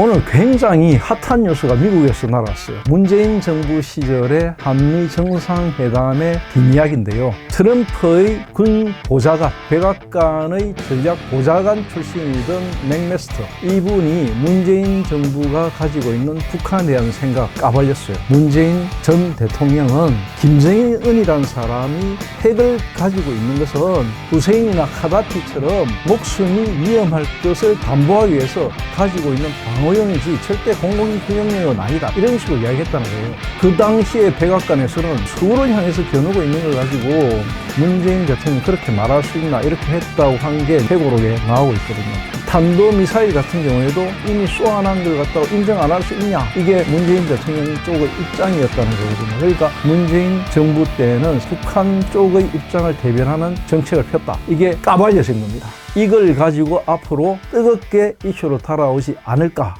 오늘 굉장히 핫한 뉴스가 미국에서 날았어요. 문재인 정부 시절의 한미 정상회담의 뒷이야기인데요. 트럼프의 군 보좌관, 백악관의 전략 보좌관 출신이던 맥메스터 이분이 문재인 정부가 가지고 있는 북한에 대한 생각 까발렸어요. 문재인 전 대통령은 김정은이라는 사람이 핵을 가지고 있는 것은 후세인이나 카다피처럼 목숨이 위험할 것을 담보하기 위해서 가지고 있는 방어 용이지 절대 공공기능력은 아니다. 이런 식으로 이야기했다는 거예요. 그 당시에 백악관에서는 서울을 향해서 겨누고 있는 걸 가지고 문재인 대통령이 그렇게 말할 수 있나 이렇게 했다고 한 게 회고록에 나오고 있거든요. 탄도미사일 같은 경우에도 이미 쏘아난 걸 갖다가 인정 안 할 수 있냐? 이게 문재인 대통령 쪽의 입장이었다는 거거든요. 그러니까 문재인 정부 때는 북한 쪽의 입장을 대변하는 정책을 폈다. 이게 까발려진 겁니다. 이걸 가지고 앞으로 뜨겁게 이슈로 달아오지 않을까